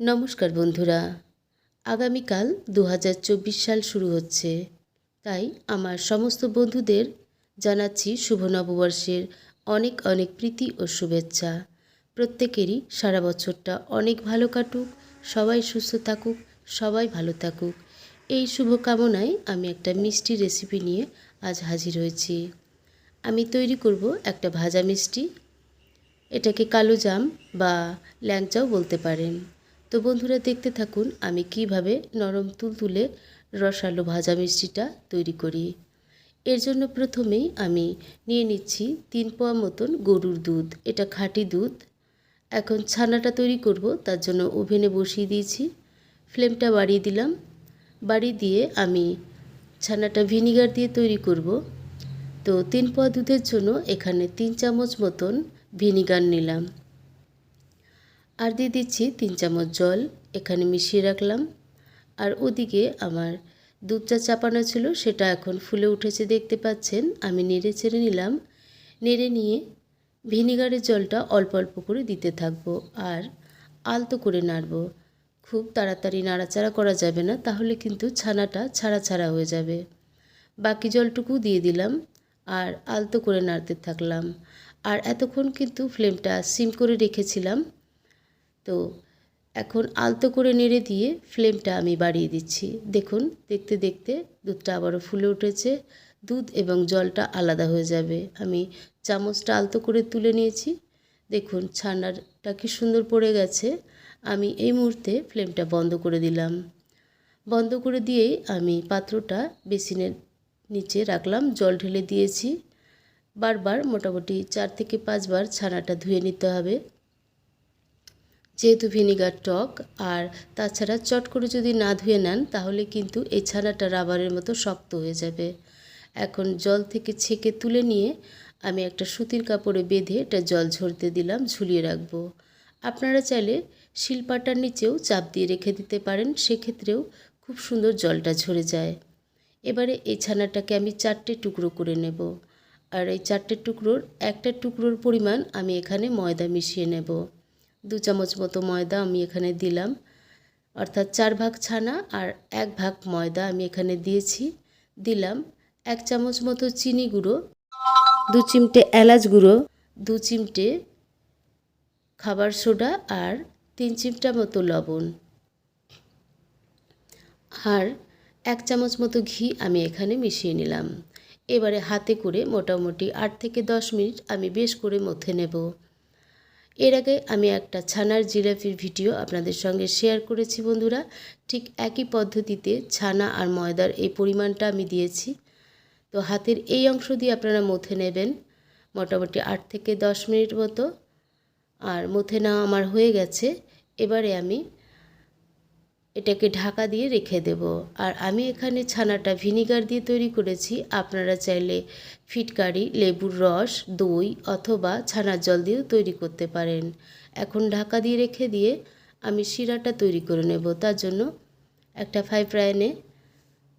নমস্কার বন্ধুরা। আগামীকাল দু হাজার চব্বিশ সাল শুরু হচ্ছে। তাই আমার সমস্ত বন্ধুদের জানাচ্ছি শুভ নববর্ষের অনেক অনেক প্রীতি ও শুভেচ্ছা। প্রত্যেকেরই সারা বছরটা অনেক ভালো কাটুক, সবাই সুস্থ থাকুক, সবাই ভালো থাকুক। এই শুভকামনায় আমি একটা মিষ্টি রেসিপি নিয়ে আজ হাজির হয়েছি। আমি তৈরি করব একটা ভাজা মিষ্টি। এটাকে কালো জাম বা ল্যাংচাও বলতে পারেন। তো বন্ধুরা দেখতে থাকুন আমি কীভাবে নরম তুলতুলে রসালো ভাজা মিষ্টিটা তৈরি করি। এর জন্য প্রথমেই আমি নিয়ে নিচ্ছি তিন পোয়া মতন গরুর দুধ, এটা খাঁটি দুধ। এখন ছানাটা তৈরি করব, তার জন্য ওভেনে বসিয়ে দিয়েছি, ফ্লেমটা বাড়িয়ে দিলাম। বাড়িয়ে দিয়ে আমি ছানাটা ভিনিগার দিয়ে তৈরি করব। তো তিন পোয়া দুধের জন্য এখানে তিন চামচ মতন ভিনিগার নিলাম। আর দিয়ে দিচ্ছি তিন চামচ জল, এখানে মিশিয়ে রাখলাম। আর ওদিকে আমার দুধটা চাপানো ছিল, সেটা এখন ফুলে উঠেছে, দেখতে পাচ্ছেন। আমি নেড়ে ছেড়ে নিলাম। নেড়ে নিয়ে ভিনিগারের জলটা অল্প অল্প করে দিতে থাকব আর আলতো করে নাড়ব। খুব তাড়াতাড়ি নাড়াচাড়া করা যাবে না, তাহলে কিন্তু ছানাটা ছাড়া ছাড়া হয়ে যাবে। বাকি জলটুকু দিয়ে দিলাম আর আলতো করে নাড়তে থাকলাম। আর এতক্ষণ কিন্তু ফ্লেমটা সিম করে রেখেছিলাম। তো এখন আলতো করে নেড়ে দিয়ে ফ্লেমটা আমি বাড়িয়ে দিচ্ছি। দেখুন, দেখতে দেখতে দুধটা আবারও ফুলে উঠেছে। দুধ এবং জলটা আলাদা হয়ে যাবে। আমি চামচটা আলতো করে তুলে নিয়েছি। দেখুন, ছানাটা কি সুন্দর পড়ে গেছে। আমি এই মুহূর্তে ফ্লেমটা বন্ধ করে দিলাম। বন্ধ করে দিয়েই আমি পাত্রটা বেসিনের নিচে রাখলাম, জল ঢেলে দিয়েছি। বারবার মোটামুটি চার থেকে পাঁচবার ছানাটা ধুয়ে নিতে হবে। যেহেতু ভিনিগার টক, আর তাছাড়া চট করে যদি না ধুয়ে নেন, তাহলে কিন্তু এই ছানাটা রাবারের মতো শক্ত হয়ে যাবে। এখন জল থেকে ছেঁকে তুলে নিয়ে আমি একটা সুতির কাপড়ে বেঁধে এটা জল ঝরতে দিলাম, ঝুলিয়ে রাখব। আপনারা চাইলে শিলপাটার নিচেও চাপ দিয়ে রেখে দিতে পারেন, সেক্ষেত্রেও খুব সুন্দর জলটা ঝরে যায়। এবারে এই ছানাটাকে আমি চারটে টুকরো করে নেব, আর এই চারটে টুকরোর একটা টুকরোর পরিমাণ আমি এখানে ময়দা মিশিয়ে নেব। দু চামচ মতো ময়দা আমি এখানে দিলাম। অর্থাৎ চার ভাগ ছানা আর এক ভাগ ময়দা আমি এখানে দিয়েছি। দিলাম এক চামচ মতো চিনি গুঁড়ো, দু চিমটে এলাচ গুঁড়ো, দু চিমটে খাবার সোডা আর তিন চিমটা মতো লবণ। আর এক চামচ মতো ঘি আমি এখানে মিশিয়ে নিলাম। এবারে হাতে করে মোটামুটি আট থেকে দশ মিনিট আমি বেশ করে মথে নেব। এর আগে আমি একটা ছানার জিলাপির ভিডিও আপনাদের সঙ্গে শেয়ার করেছি বন্ধুরা। ঠিক একই পদ্ধতিতে ছানা আর ময়দার এই পরিমাণটা আমি দিয়েছি। তো হাতের এই অংশ দিয়ে আপনারা মথে নেবেন, মোটামুটি আট থেকে দশ মিনিট মতো। আর মথে নেওয়া আমার হয়ে গেছে। এবারে আমি এটাকে ঢাকা দিয়ে রেখে দেব। আর আমি এখানে ছানাটা ভিনিগার দিয়ে তৈরি করেছি। আপনারা চাইলে ফিটকারি, লেবুর রস, দই অথবা ছানার জল দিয়েও তৈরি করতে পারেন। এখন ঢাকা দিয়ে রেখে দিয়ে আমি শিরাটা তৈরি করে নেব। তার জন্য একটা ফ্রাই প্যানে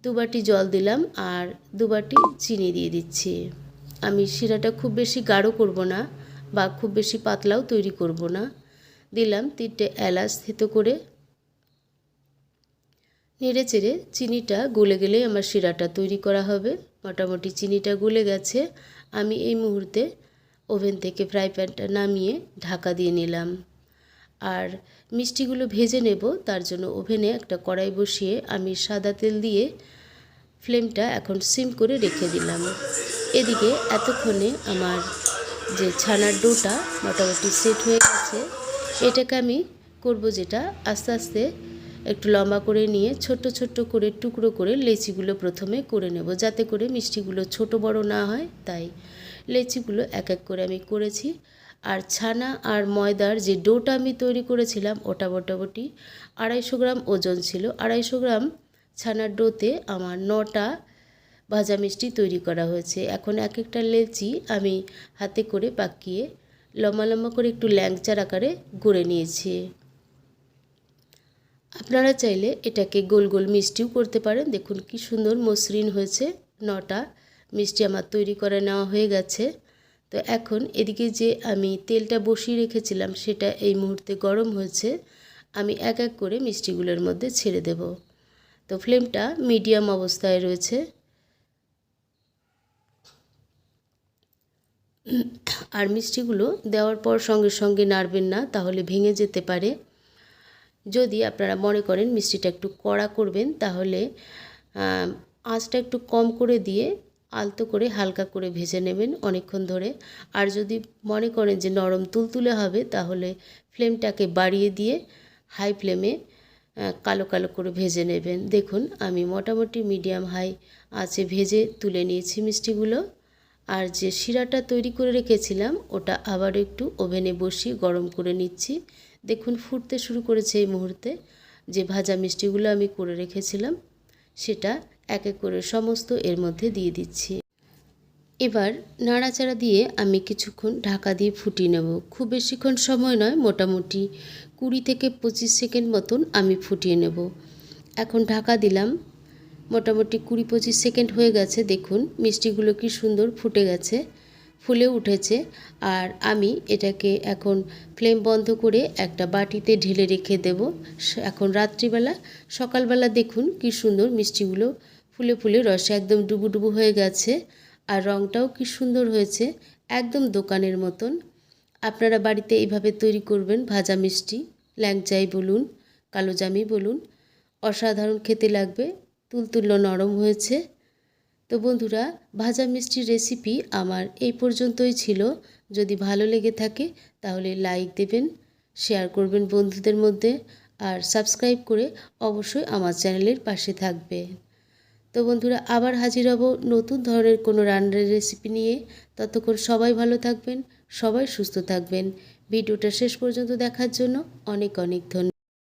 দুবাটি জল দিলাম আর দুবাটি চিনি দিয়ে দিচ্ছি। আমি শিরাটা খুব বেশি গাঢ় করব না বা খুব বেশি পাতলাও তৈরি করব না। দিলাম তিনটে এলাচ থেতো করে নেড়ে চেড়ে চিনিটা গলে গেলে আমার শিরাটা তৈরি করা হবে। মোটামুটি চিনিটা গলে গেছে। আমি এই মুহূর্তে ওভেন থেকে ফ্রাই প্যানটা নামিয়ে ঢাকা দিয়ে নিলাম। আর মিষ্টিগুলো ভেজে নেব, তার জন্য ওভেনে একটা কড়াই বসিয়ে আমি সাদা তেল দিয়ে ফ্লেমটা এখন সিম করে রেখে দিলাম। এদিকে এতক্ষণে আমার যে ছানার ডোটা মোটামুটি সেট হয়ে গেছে। এটাকে আমি করব যেটা আস্তে আস্তে একটু লম্বা করে নিয়ে ছোট ছোট করে টুকরো করে লেচিগুলো প্রথমে করে নেব। যাতে করে মিষ্টিগুলো ছোট বড় না হয়, তাই লেচিগুলো এক এক করে আমি করেছি। আর ছানা আর ময়দার যে ডোটা আমি তৈরি করেছিলাম, ওটা মোটামুটি আড়াইশো গ্রাম ওজন ছিল। আড়াইশো গ্রাম ছানার ডোতে আমার নটা ভাজা মিষ্টি তৈরি করা হয়েছে। এখন এক একটা লেচি আমি হাতে করে পাকিয়ে লম্বা লম্বা করে একটু ল্যাংচার আকারে গড়ে নিয়েছি। আপনারা চাইলে এটাকে গোল গোল মিষ্টিও করতে পারেন। দেখুন কি সুন্দর মসৃণ হয়েছে নটা। মিষ্টি আমার তৈরি করে নেওয়া হয়ে গেছে। তো এখন এদিকে যে আমি তেলটা বসিয়ে রেখেছিলাম, সেটা এই মুহূর্তে গরম হয়েছে। আমি এক এক করে মিষ্টিগুলোর মধ্যে ছেড়ে দেব। তো ফ্লেমটা মিডিয়াম অবস্থায় রয়েছে। আর মিষ্টিগুলো দেওয়ার পর সঙ্গে সঙ্গে নাড়বেন না, তাহলে ভেঙে যেতে পারে। যদি আপনারা মনে করেন মিষ্টিটা একটু কড়া করবেন, তাহলে আঁচটা একটু কম করে দিয়ে আলতো করে হালকা করে ভেজে নেবেন অনেকক্ষণ ধরে। আর যদি মনে করেন যে নরম তুলতুলে হবে, তাহলে ফ্লেমটাকে বাড়িয়ে দিয়ে হাই ফ্লেমে কালো কালো করে ভেজে নেবেন। দেখুন, আমি মোটামুটি মিডিয়াম হাই আঁচে ভেজে তুলে নিয়েছি মিষ্টিগুলো। আর যে শিরাটা তৈরি করে রেখেছিলাম, ওটা আবার একটু ওভেনে বসিয়ে গরম করে নিচ্ছি। দেখুন, ফুটতে শুরু করেছে এই মুহূর্তে। যে ভাজা মিষ্টিগুলো আমি করে রেখেছিলাম, সেটা এক এক করে সমস্ত এর মধ্যে দিয়ে দিচ্ছি। এবার নাড়াচাড়া দিয়ে আমি কিছুক্ষণ ঢাকা দিয়ে ফুটিয়ে নেব। খুব বেশিক্ষণ সময় নয়, মোটামুটি কুড়ি থেকে পঁচিশ সেকেন্ড মতন আমি ফুটিয়ে নেব। এখন ঢাকা দিলাম মোটামুটি কুড়ি পঁচিশ সেকেন্ড হয়ে গেছে, দেখুন মিষ্টিগুলো কি সুন্দর ফুটে গেছে, ফুলে উঠেছে। আর আমি এটাকে এখন ফ্লেম বন্ধ করে একটা বাটিতে ঢেলে রেখে দেব। এখন রাত্রিবেলা, সকালবেলা দেখুন কি সুন্দর মিষ্টিগুলো ফুলে ফুলে রসে একদম ডুবু ডুবু হয়ে গেছে। আর রঙটাও কি সুন্দর হয়েছে, একদম দোকানের মতন। আপনারা বাড়িতে এইভাবে তৈরি করবেন ভাজা মিষ্টি, ল্যাংচাই বলুন, কালো জামি বলুন, অসাধারণ খেতে লাগবে। তুলতুল্য নরম হয়েছে। তো বন্ধুরা, ভাজা মিষ্টির রেসিপি আমার এই পর্যন্তই ছিল। যদি ভালো লেগে থাকে, তাহলে লাইক দেবেন শেয়ার করবেন বন্ধুদের মধ্যে, আর সাবস্ক্রাইব করে অবশ্যই আমার চ্যানেলের পাশে থাকবে। তো বন্ধুরা, আবার হাজির হব নতুন ধরনের কোনো রান্নার রেসিপি নিয়ে। ততক্ষণ সবাই ভালো থাকবেন, সবাই সুস্থ থাকবেন। ভিডিওটা শেষ পর্যন্ত দেখার জন্য অনেক অনেক ধন্যবাদ।